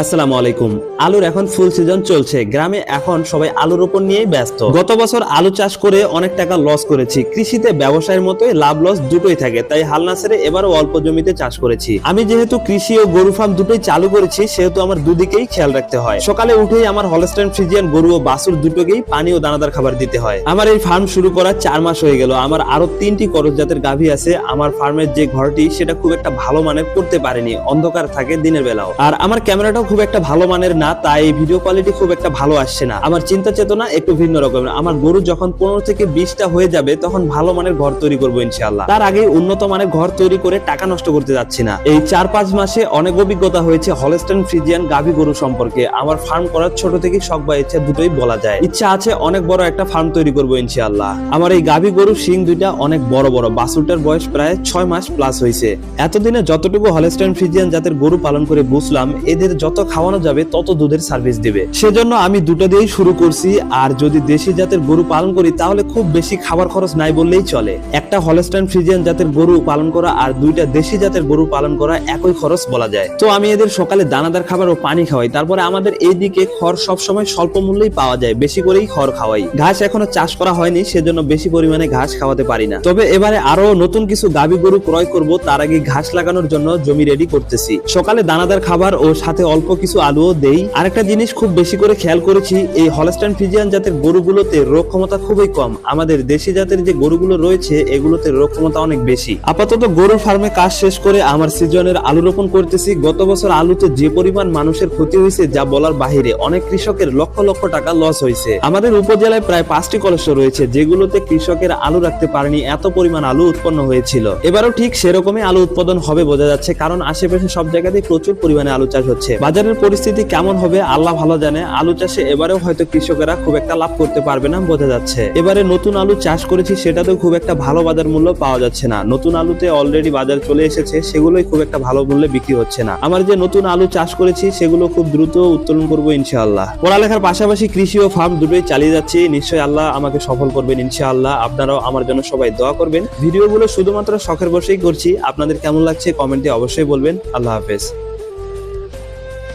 আসসালামু আলাইকুম। আলুর এখন ফুল সিজন চলছে। গ্রামে এখন সবাই আলুর উপর নিয়েই ব্যস্ত। গত বছর আলু চাষ করে অনেক টাকা লস করেছি। কৃষিতে ব্যবসায়ের মতোই লাভ লস দুটোই থাকে। তাই হাল না এবারও অল্প জমিতে চাষ করেছি। আমি যেহেতু কৃষি ও গরু ফার্ম দুটোই চালু করেছি, সেহেতু আমার দুদিকেই খেয়াল রাখতে হয়। সকালে উঠেই আমার হলস্টাইন ফ্রিজিয়ান গরু ও বাছুর দুটোকেই পানি ও দানাদার খাবার দিতে হয়। আমার এই ফার্ম শুরু করা চার মাস হয়ে গেল। আমার আরও তিনটি করজ জাতের গাভী আছে। আমার ফার্মের যে ঘরটি, সেটা খুব একটা ভালো মানের করতে পারেনি। অন্ধকার থাকে দিনের বেলাও। আর আমার ক্যামেরাটাও খুব একটা ভালো মানের না, তাই ভিডিও কোয়ালিটি খুব একটা ভালো আসছে না। আমার চিন্তা চেতনা একটু ভিন্ন রকমের। আমার গরু যখন পনেরো থেকে বিশটা হয়ে যাবে, তখন ভালো মানের ঘর তৈরি করব ইনশাআল্লাহ। তার আগে উন্নত মানের ঘর তৈরি করে টাকা নষ্ট করতে যাচ্ছি না। এই চার পাঁচ মাসে অনেক অভিজ্ঞতা হয়েছে হলস্টেন ফ্রিজিয়ান গাভী গরু সম্পর্কে। আমার ফার্ম করার ছোট থেকে শখ বা ইচ্ছা দুটোই বলা যায়। ইচ্ছা আছে অনেক বড় একটা ফার্ম তৈরি করব ইনশাল্লাহ আমার এই গাভী গরু শিং দুইটা অনেক বড় বড়। বাসুটার বয়স প্রায় ছয় মাস প্লাস হয়েছে এতদিনে যতটুকু হলস্টেন ফ্রিজিয়ান জাতের গরু পালন করে বুঝলাম, এদের যত খাওয়ানো যাবে, তত দুধের সার্ভিস দিবে। সেজন্য আমি দুটো দিয়েই শুরু করছি, আর যদি দেশি জাতের গরু পালন করি, তাহলে খুব বেশি খাবার খরচ নাই বললেই চলে। একটা হলস্টাইন ফ্রিজিয়ান জাতের গরু পালন করা আর দুইটা দেশি জাতের গরু পালন করা একই খরচ বলা যায়। তো আমি এদের সকালে দানাদার খাবার ও পানি খাওয়াই, তারপরে আমাদের এইদিকে খড় সবসময় স্বল্প মূল্যেই পাওয়া যায়, বেশি করেই খড় খাওয়াই। ঘাস এখনও চাষ করা হয়নি, সেজন্য বেশি পরিমাণে ঘাস খাওয়াতে পারি না। তবে এবারে আরও নতুন কিছু গাভী গরু ক্রয় করব, তার আগে ঘাস লাগানোর জন্য জমি রেডি করতেছি। সকালে দানাদার খাবার ও সাথে অল্প কিছু আলুও দেই। আরেকটা জিনিস খুব বেশি করে খেয়াল করেছি, এই হলস্টাইন ফিজিয়ান জাতের গরুগুলোতে রোগ ক্ষমতা খুবই কম। আমাদের দেশি জাতের যে গরুগুলো রয়েছে, এগুলোতে রোগ ক্ষমতা অনেক বেশি। আপাতত গরুর ফার্মে কাজ শেষ করে আমার সিজনের আলু রোপণ করতেছি। গত বছর আলুতে যে পরিমাণ মানুষের ক্ষতি হয়েছে, যা বলার বাহিরে অনেক কৃষকের লক্ষ লক্ষ টাকা লস হয়েছে। আমাদের উপজেলায় প্রায় পাঁচটি কলস রয়েছে, যেগুলোতে কৃষকের আলু রাখতে পারেনি, এত পরিমাণ আলু উৎপন্ন হয়েছিল। এবারও ঠিক সেরকমই আলু উৎপাদন হবে বোঝা যাচ্ছে, কারণ আশেপাশে সব জায়গাতেই প্রচুর পরিমাণে আলু চাষ হচ্ছে। বাজারের পরিস্থিতি কেমন হবে আল্লাহ ভালো জানে। আলু চাষে এবারেও হয়তো কৃষকেরা খুব একটা লাভ করতে পারবে না বোঝা যাচ্ছে। এবারে নতুন আলু চাষ করেছি সেটাতেও খুব একটা ভালো বাজার মূল্য পাওয়া যাচ্ছে না। নতুন আলুতে অলরেডি বাজার চলে এসেছে, সেগুলোই খুব একটা ভালো মূল্যে বিক্রি হচ্ছে না। আমার যে নতুন আলু চাষ করেছি, সেগুলো খুব দ্রুত উত্তোলন করব ইনশাআল্লাহ। পড়ালেখার পাশাপাশি কৃষি ও ফার্ম দুটোই চালিয়ে যাচ্ছি। নিশ্চয়ই আল্লাহ আমাকে সফল করবেন ইনশাআল্লাহ। আপনারাও আমার জন্য সবাই দোয়া করবেন। ভিডিওগুলো শুধুমাত্র শখের বসেই করছি। আপনাদের কেমন লাগছে কমেন্টে অবশ্যই বলবেন। আল্লাহ হাফেজ।